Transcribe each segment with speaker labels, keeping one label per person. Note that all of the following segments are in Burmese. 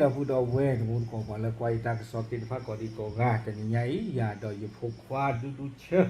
Speaker 1: ดาพูดเอาเว้นมูลของมันแล้วควายตากสอกินพักก่อนดีกว่าแต่นี่ไงอย่าดอยพกควาดูดูเชื่อ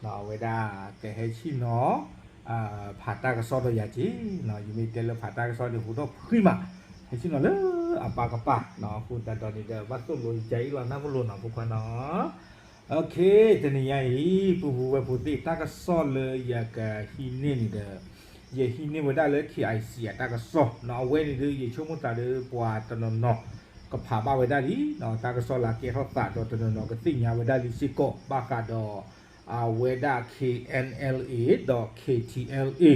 Speaker 1: เราเวลาแต่ให้ชิมเนาะผ่าตากสอดอยาจีเนาะอยู่มีเตลผ่าตากสอดเดี๋ยวพูดเอาขึ้นมาให้ชิมเนาะเลยอ่ะปากกับปากเนาะพูดแต่ตอนนี้เดี๋ยววัดตุ้มลอยใจเราหน้าก็ลุนเนาะพวกคนเนาะ ดอ KTLA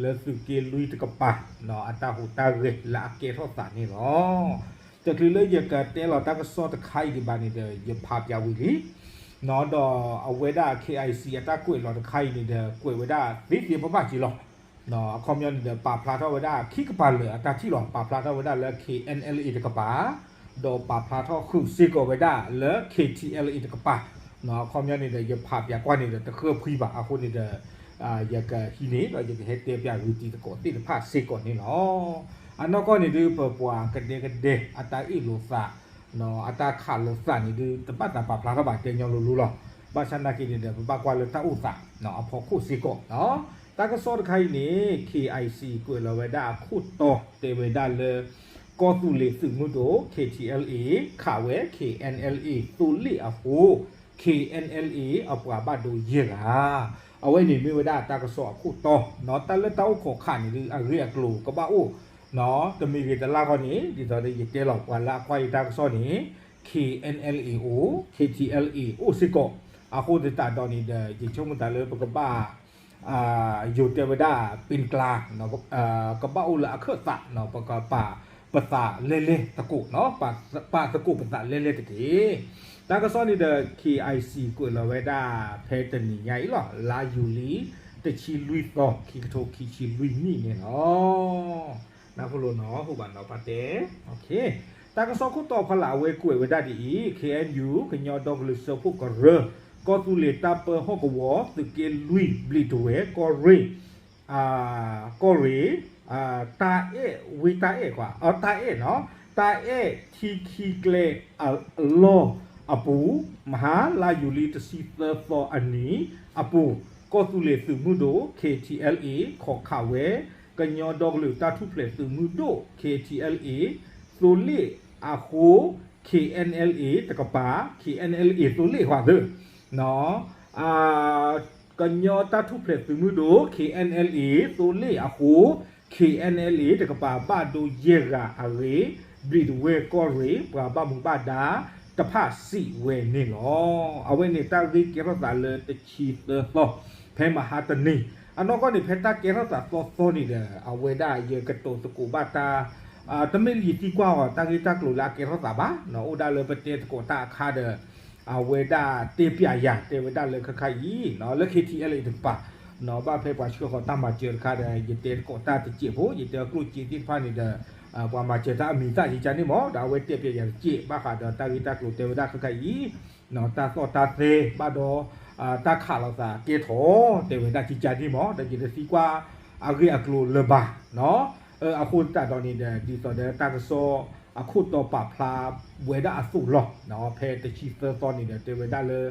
Speaker 1: เลสุเกลุยตกปะเนาะอัตาหูตาเรลาเกฮอตานี่เนาะจะคือเลยยกะเตลอตากซอตะไคดิบานี่เดยพาปยาวิลีเนาะดออเวดา KIC อัตากวยลอตะไคนี่เดกวยเวดาวิเดียปะปะจิลอ နော်အခေါမြန်တဲ့ပါဖလာတော့ဝဒခိကပါလေအတာချီလောပါဖလာတော့ဝဒလဲ KNLE တကပါဒေါ်ပါဖလာတော့ခုစီကိုဝဒလဲ KTLE တကပါနော်ခေါမြန်နေတဲ့ရဖပြကွာ နော်တော့အဝဲတာ KIC အတက်ကွေလော်တခိုင်နေတဲ့ကွေဝဲတာဒီဒီပပကြီးလောနော် community ပပလာတော့ဝဲတာခိကပါလေအတက်ကြီးလောပပလာတော့ဝဲတာလဲ KNLE တကပါတော့ပပလာတော့ခုစီကောဝဲတာလဲ KTLE တကပါနော် community ရဖပြကွာနေတဲ့တခခွီးပါအခုနေတဲ့အာရကဟိနေတော့ဒီဟက်တေပြဝီတီတကောတိတဖစေကောနေနော်အနောကောနေဒီပပွားကဒေကဒေအတာအီလိုစာ ะโห KNLA อปวาบาโดเยกาเอาไว้นี่มีเวดาตากสอขุดตอเนาะตะเลตาขอขันนี่อะเรียกลูก็บ่าโอเนาะตะมีเวตะลาก็นี่ดิตอได้ยเตลอกว่าละควายตากสอนี่ KNLA o KTLA โอสิโกอะโหดตาดอนี่เดจิชมตาเลปกบ้า อ่าอ ยู่เทวดาปินกลางเนาะอ่ากระเบ้าละเครือตะเนาะปะกะป่าปะตาเล่ๆตะกุเนาะป่าป่าตะกุปะตาเล่ๆตะกี้ตากะซ้อนนี่เด KIC กุละเวดาเพตนีใหญ่หรอลายูลีตะชีลุยก็คีโทคีชีลุยนี่เนี่ยเนาะน ะพะโลเนาะฮู้บ่เนาะปะเตโอเคตากะซ้อคุตอพลาเวกุเวดาดี KNU กะญอดอกลุโซพุกะเร ก็ตุเลตาเปฮอกวอตึเกลุยบลิตเวก็เรอ่าก็เรอ่าตาเอวิตาเอกว่าเอาตาเอเนาะตาเอทีคีเกลอโลอปูมหาลายูลิตซีเตอร์ฟออันนี้อปูก็ตุเลสึมุโด KTLA ขอข่ ကညောဒေါဂလူတာထုဖလေသူမူတို KTLA ဆိုလေအခို KNLA တကပါ KNLA ဆိုလေဟွာဒေနော်အာကညောတာထုဖလေသူမူတို KNLA ဆိုလေအခို KNLA တကပါပတိုယေရာအရေဘရီဒဝဲကောရေပရာဘမူပဒါတဖစီဝဲနေလောအဝဲနေတာဂိကေရတာလေတချီတသောဖဲမဟာတနေ အနောကနေဖက်တာကေရတာတော့သောနေတယ်အဝဲဒါယေကတောတကူဘာတာအာတမေလီတီကွာတာဂီတာကလိုလာကေရတာဘာနော်အိုဒါလေပတေကိုတာခါတဲ့အဝေဒတေပြယာတေဝဒလခခယီနော်လခိတီအလေတပါနော်ဘာဖေပါရှိခေါ်တမချေခါတဲ့ယတေကိုတာတကြည့်ဖို့ယတေကလုချီတိဖာနေတဲ့အာဘာမချေတာအမိတာကြီးချန်နေမောဒါဝေတေပြယာကြည့်ဘာခါတော့တာဂီတာကလုတေဝဒခခယီနော်တာတော့တာသေးဘာတော့ အာတာခါလောက်သာကေထောတေဝဒကြီးချန်နေမောတကြီးတစီကွာအဂီအကလုလဘာနော်အခုတာတော့နေတဲ့ဒီတော့တဲ့တာကစောအခုတော့ပပလာဝေဒအဆုလောနော်ဖဲတချီသတော်နေတဲ့တေဝဒလေ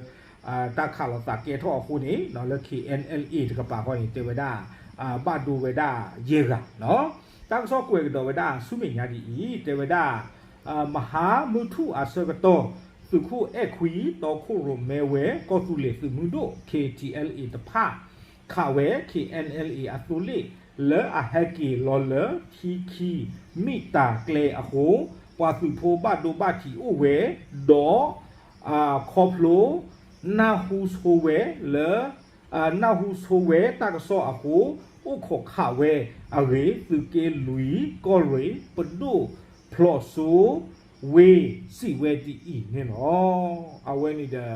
Speaker 1: အာတခါလတာကေထောအခုနေနော်လ KNLA တကပါခေါ်နေတေဝဒအာဘဒူဝေဒယေကနော်တကဆောကွေကတော့ဝေဒဆုမိညာဒီတေဝဒအာမဟာမုထုအစကတော့ သူခုအခွီတော့ခုရမဲဝဲကောသူလေသူမှုတို့ KTLA တဖခါဝဲ KNLA အသူလေလေအဟက်ကီလောလေခီခီမိတာကလေအဟိုပွာစုဖိုဘတ်ဒိုဘတ်တီအိုဝဲဒေါ်အာခေါပလိုနာဟူဆိုဝဲလေအာနာဟူဆိုဝဲတကဆောအဟိုဥခခဝဲအရေသူကေလူီကောရေပဒိုဖလော့ဆူ ဝေစီဝဲတီအီနေနော်အဝဲနေတဲ့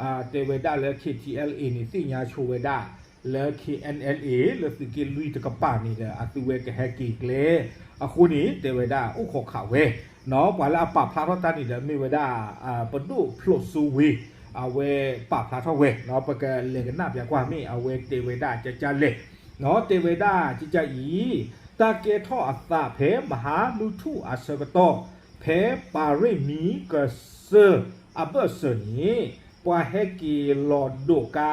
Speaker 1: အာတေဝဒလေ KTLA နေစိညာချိုဝဲဒါ le KNLA le fike lui te kapani de atuwe ke heki kle aku ni te weda u kho kha we no pala pa pha ro ta ni de me weda a padu phlo su we အဝဲပဖလာထောဝဲနော်ပကလေကနာပြကွာမေအဝဲတေဝေဒကြကြလေနော်တေဝေဒကြကြဤတကေထောအသဖဲမဟာလူထုအစကတော ဖဲပါရိမီကဆအဘဆနီပွာဟဲကီလော်ဒိုကာ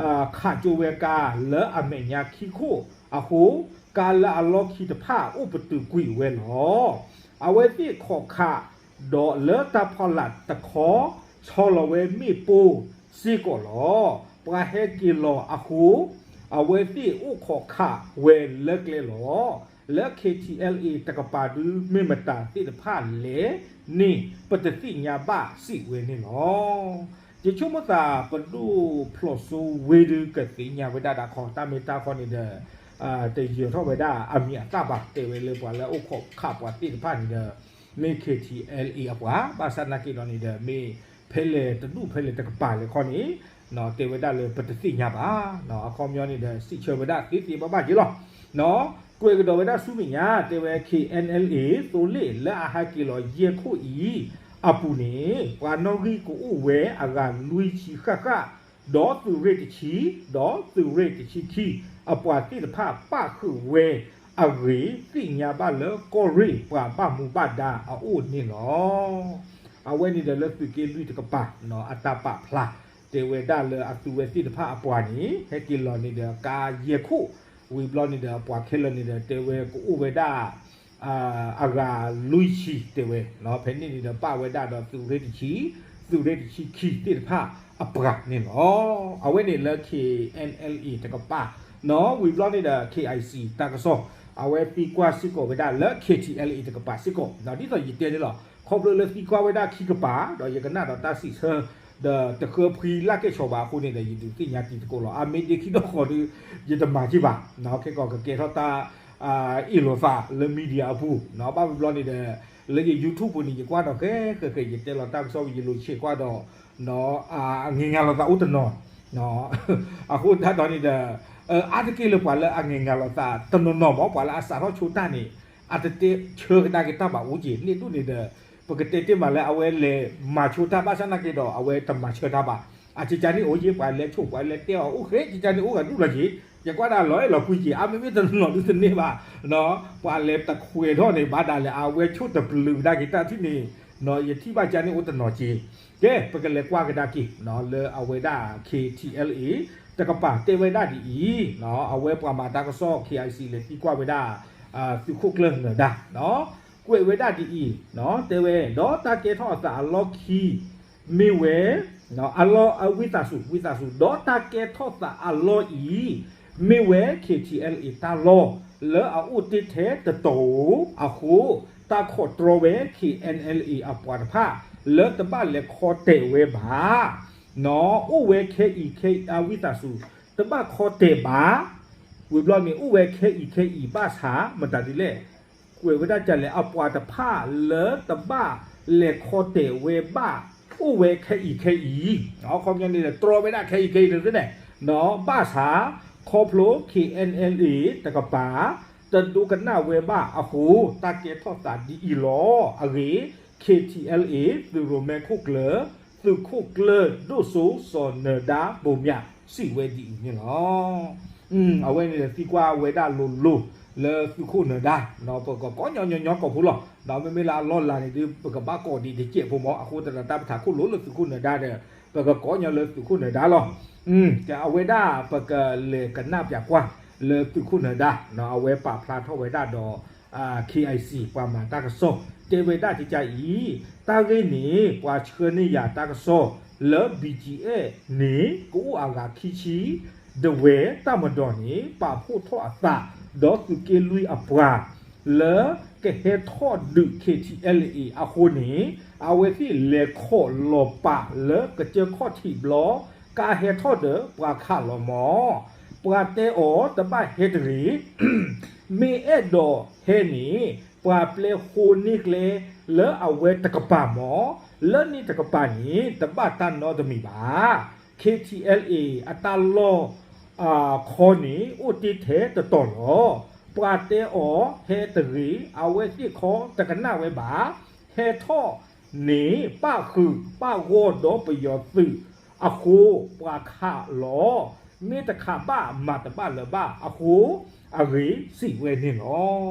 Speaker 1: အာခါဂျိုဝေကာလဲအမေညာခိခိုအဟိုကာလာအလောခိတဖာဥပတုကွီဝဲလောအဝဲတိခောခါဒေါ်လဲတာဖလာတခောချောလဝဲမိပူစီကိုလောပွာဟဲကီလောအဟိုအဝဲတိဥခောခါဝဲလက်လေလော လဲ KTLA တကပါဒူမေမတာတိတဖာလေနိပတတိညာဘစီဝဲနေလောဒီချုမတာပဒူဖလောဆူဝေဒကတိညာဝဒတာခေါ်တာမေတာခေါ်နေတဲ့အာတေရထောဝဒအမီအတပါတေဝဲလေပွာလဲဥခောခါပွာတိတဖာနေတဲ့မေ KTLA အပွားပါစနာကိတော်နေတဲ့မေဖဲလေတနုဖဲလေတကပါလေခေါနေနော်တေဝဒလေပတတိညာပါနော်အခေါ်မျိုးနေတဲ့စိချေဝဒတိတိပပကြီးလောနော် ကွေကတော်ဝဒစုမိညာတေဝ KNLA သိုလေလာဟာကီလောရေခုဤအပူနေပွာနောဂီကိုဥဝဲအကလူချီခခဒေါ်သူရစ်ချီဒေါ်သူရစ်ချီခီအပွားတိတဖပခုဝဲအဝေတိညာဘလကိုရီပွာပမှုပဒါအိုနေလောအဝဲနေတယ်လပြကေလူတကပါနော်အတပဖလာတေဝဒလအသူဝဲတိတဖအပွားနီဟက်ကီလောနေတဲ့ကာယေခု ဝီဘလောနေတဲ့ပွာခဲလနေတဲ့တေဝဲကိုဥဝဲဒါအာအဂါလူချီတေဝဲနော်ဖဲနေနေတဲ့ပဝဲဒါတော့သူရေတချီသူရေတချီခီတိတဖအပကနေလောအဝဲနေလ KNLE တကပါနော်ဝီဘလောနေတဲ့ KIC တကဆောအဝဲပီကွာစစ်ကိုဝဒလက် KTLA တကပါစစ်ကိုနော်ဒီတော့ရတဲ့လောခေါပလလပီကွာဝဒခိကပါတော့ရကနာတော့တာစီဆာ ဒတခပရီလာကေချောပါခုနေတယ်ယဒီတိညာတိကိုလောအမေဒီခိတော့ခေါ်ဒီယတမာကြီးပါနော်ခေကောကကေတော့တာအာအီလိုဖာလေမီဒီယာဘူးနော်ဘာဘလောနေတဲ့လေ YouTube ပုံကြီးကွာတော့ကဲကဲကဲရတဲ့လောတာဆောရလို့ချေကွာတော့နော်အာငငါလောတာဥတနော်နော်အခုဒါတော့နေတဲ့ uh, ada kilo pala angin ngalo ta tenu nomo pala asa ro chuta ni ada te chhe da kita ba uji ni tu ni de pagete te mala awe le ma chuta ba sana ke do awe ta ma chhe da ba a chi cha ni oji pa le chu pa le te o khe chi cha ni o ga du la ji ya kwa da lo lo ku ji a me me tenu no du ni ba no pa le ta khwe do ni ba da le awe chu ta blu da kita ti ni no ye ti ba cha ni o ta no ji ke pagale kwa ga da ki no le awe da KTLA တကပါတေဝဒဒီဤနော်အဝဲပွားမှာတကဆော့ KIC လေဒီကွာဝဒအာသူခုကလန်ဒါနော်ကွေဝဒဒီဤနော်တေဝဒေါ်တကေထောတာလော်ခီမေဝဲနော်အလောအဝိတာစုဝိတာစုဒေါ်တကေထောတာအလောဤမေဝဲ KTL အတာလောလောအဥတိတေတတောအခုတာခေါ်တရဝဲ KNLE အပွားဖာလောတပါလေခေါ်တေဝဲပါနော်ဥဝဲခဲဤခဲအဝိတစုတပခေါ်တဲ့ပါဝေဘလော့မီဥဝဲခဲဤခဲဤပါစာမတတိလေကွေဝဒကြလေအပွားတဖလေတပလေခေါ်တဲ့ဝေပါဥဝဲခဲဤခဲဤနော်ခေါ်မြန်နေတယ်တော်ဝဲဒခဲဤခဲဤတဲ့နော်ပါစာခေါ်ဖလို KNLA တကပါတဒုကနာဝေပါအခုတကေထောတာဒီအီလောအရေ KTLA သူရိုမဲခုကလသူခုကလဒုဆိုစောနဒါပုံမြစီဝဲဒီနေလောอืมအဝဲနေတဲ့စီကွာဝဲတာလိုလို လေသူခုနဒါနော်ပကကောညညညကောဖူလောဒါမမေလာလောလာနေဒီပကဘာကောဒီဒီကျေပုံမအခုတတာပတာခုလိုလိုသူခုနဒါတဲ့ပကကောညလေသူခုနဒါလောอืมจะအဝဲတာပကလေကနာပြကွာလေသူခုနဒါနော်အဝဲပါဖလာထောဝဲတာတော့အာ KIC ပွားမှာတကဆောတေဝဒတိကြဤတာဂိနေပွာချခနေရတာကဆောလော BGA နေကိုအာဂါခီချီဒဝဲတမတော်နေပါဖို့ထောအသာဒေါ်သူကေလူအပွာ လောကဟေထောဒု KTLA အခုနေအဝဲစီလေခောလောပါလောကကြခောတီဘလောကာဟေထောဒပွာခါလောမောပွာတဲအောတပဟေဒရီမေအဒိုဟေနီပွာပလေခိုနိကလေလဲအဝဲတကပါမောလဲနိတကပါနီတပတ်တန်နောဒမီပါ KTLA အတလော အာခေါနီဥတိထေတတော်လောပွာတဲအောဟေတရီအဝဲတိခောတကနာဝဲပါဟေထောနေပခုပဝေါ်တော့ပယောသူအခုပွာခလောမေတခပမတ်ပလဘအခုအဂေစီဝဲနေလော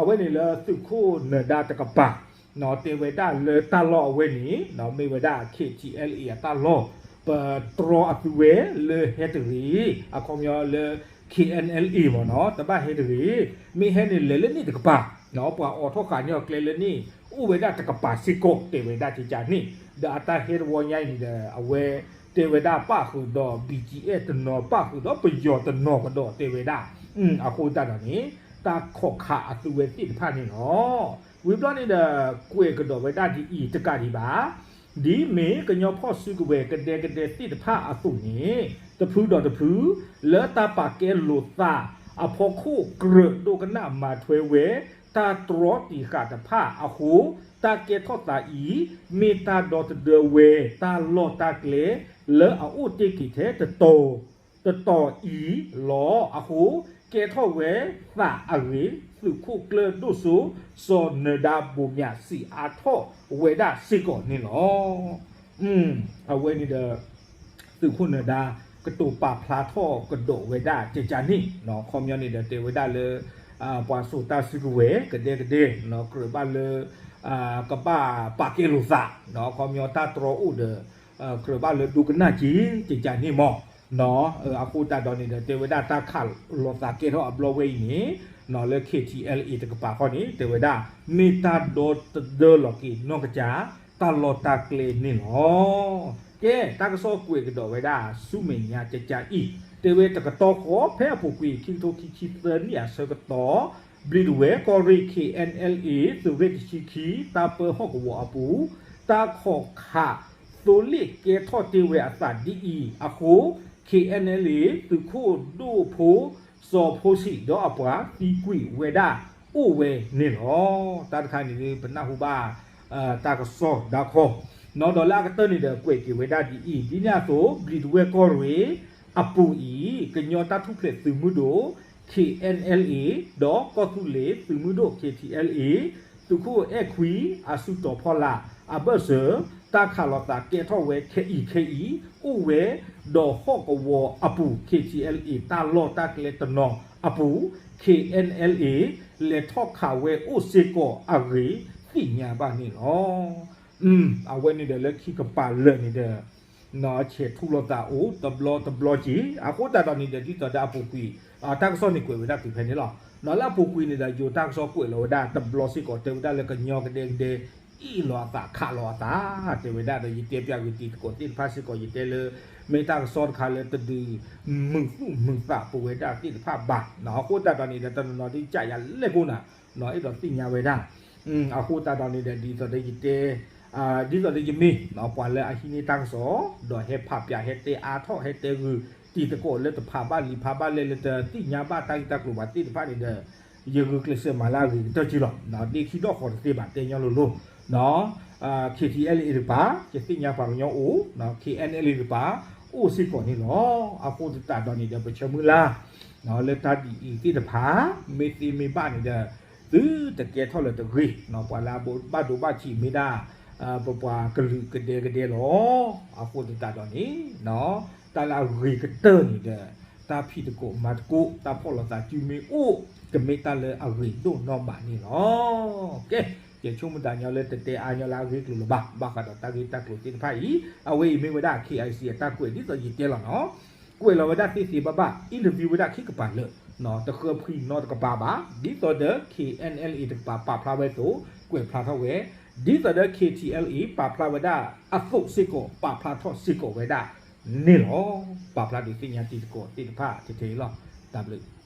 Speaker 1: အဝဲနေလသုခုနဒတကပနော်တေဝဒလေတလောအဝဲနေနော်မေဝဒ KTLE တလော ပထရအသွေလေဟက်တရီအကောမျောလေ KNLE ဘောနော်တပတ်ဟက်တရီမေဟဲနေလေလေနေတကပနော်ပွာအော်ထောခါညောကလေလေနီဥဝေဒတကပစီကိုတေဝဒတိကြနိဒါတာဟေရဝညိုင်းနေတဲ့အဝဲတေဝဒပခုတော့ BGA တနောပခုတော့ပယောတနောကတော့တေဝဒอืมအခုတတ်တယ်နိတာခော့ခအသူဝဲတိဖာနေနော်ဝိပလနေတဲ့ကွေကတော့ဝဲတာဒီဤတကဒီပါ ဒီမေကညောဖော့စုကဝဲကတဲ့ကတဲ့တိတဖအစုနေတဖူးတော်တဖူးလဲတာပါကဲလိုတာအဖို့ခုကရဒုကနာမာထွဲဝဲတာတရောတီခတဖအဟုတာကေထောတာဤမေတာဒေါ်တဒဝဲတာလောတာကလေလဲအုတ်တိကိတဲ့တတော်တတော်ဤလောအဟုကေထောဝဲသာအရင် လူခုကလဒုဆူစောနဒဘူမြစီအာထောဝေဒစီကောနိနောอืมအဝေနိဒသူခုနဒကတူပါဖလာထောကဒိုဝေဒတေချာနိနော်ခေါမျောနိဒတေဝေဒလေအာပွာဆူတာစီကဝေကဒေကဒေနော်ကရဘလေအာကပါပါကေလူသာနော်ခေါမျောတာတရောဥဒကရဘလေဒုကနာကြီးတေချာနိမောနော်အခုတာတော်နေတဲ့တေဝဒတာခလောသာကေရောအဘလဝေးနိ နော်လေ KTLE တကပါခေါနေတေဝဒမေတာဒေါ်ဒလော်ကီနောကကြတာလော်တာကလေနင်းဟောကဲတကစောကွေကတော်ဝဒစုမေညာကြကြဤတေဝတကတော်ခောဖဲဖို့ကွေခင်တိုခီချီတန်ညာဆကတော်ဘလီဒဝဲကောရီ KNLE သူဝေချီခီတာပဟောကဝအပူတာခောခါတိုလိကေထောတေဝအသဒီအအခု KNLE သူခို့ဒို့ဖို့ စောဖိုးစီတော့အပွားတီကွီဝေဒာအိုဝဲနေလောတာတခိုင်နေဘနာဟုပါအာတာကစောဒါခောနော်ဒေါ်လာကတနေတယ်ကွေကီဝေဒာဒီအီဒီညာဆိုဘလီဒဝဲကောရွေအပူဤကညောတာထုဖလက်သူမှုတို့ KNLA ဒေါ်ကောထုလေသူမှုတို့ KTLA သူခုအခွီအစုတော်ဖော်လာအဘဆာတာခါလောတာကေထောဝဲ KE KE ဥဝဲ ဒေါ်ဟော့ကဝအပူ KTLA တာလောတာကလေတနောအပူ KNLA လေထော့ခါဝဲဥစေကောအရီသိညာပါနေလောอืมအဝဲနေတယ်လက်ခိကပါလဲနေတယ်နော်ချေထူလတာအိုတဘလတဘလကြီးအခုတာတော်နေတဲ့ဒီတော်တာပူကွီအာတက်ဆောနေကွေဝဒပြဖနေလားနော်လာပူကွီနေတာယူတက်ဆောကွေလောဒါတဘလစီကိုတေဝဒါလကညောကတဲ့တဲ့อีลอตาคาลอตาเทวดาเดยิเตปยาวิติโกติภาสิโกยิ เตเลเมตาสอนคาเลตดีมึงมึงตาปเวดาติภาบาเนาะโคตาตอนนี้เดตนอที่จ่ายเลกุนะเนาะไอ้ดอกติญาเวดาอืมอะโคตาตอนนี้เดดีตอเดยิเตอ่าဒီဆိုလေမီနော်ပွာလဲအဟိနေတန်းစောဒေါ်ဟေဖပြဟေတေအာထောဟေတေဂူတီတကိုလက်တဖာပါလီဖာပါလဲလက်တိညာပါတိုင်းတကလူပါတိတဖာနေတယ်ယေဂူကလစ်စမာလာဂီတချီလောနော်ဒီခိတော့ခေါ်တဲ့ပါတေညလို့လို့နော် အာ KTL ရပါကျသိညာပါညောအိုနော် KNL ရပါအိုစီကောနေလောအခုတတာတော့နေတဲ့ပချမူလာနော်လက်တာဒီအီတိတဖာမေတီမေပါနေတဲ့သူတကယ်ထော်လက်တဂရီနော်ပွာလာဘဘဒိုဘချီမေဒါအာပပွာကလူကတဲ့ကတဲ့လောအခုတတာတော့နေနော်တလာရီကတနေတဲ့တာဖီတကိုမတ်ကိုတာဖော်လာတာကျူမီအိုကမေတာလေအရီတို့နော်ပါနေလောကဲ ကျေချုံမတညောလေတတဲအာညောလာဂိကလူဘာဘာကတော့တာဂိတက်လို့တင်ဖိုင်အဝေးမေဝဒ KIC တက်ကွေဒီဆိုရတဲလောနော်ကွေလောဝဒတိစီဘဘအင်တာဗျူးဝဒခိကပါလေနော်တခဖီနော်တကပါပါဒီတော့တဲ့ KNLE တပါပါဖလာဝဲတော့ကွေဖလာတော့ဝဲဒီတော့တဲ့ KTLE ပါဖလာဝဒအဖုတ်စစ်ကိုပါဖလာတော့စစ်ကိုဝဲဒါနေလောပါဖလာဒီတင်ညာတီကိုတိတဖာတီတီလော W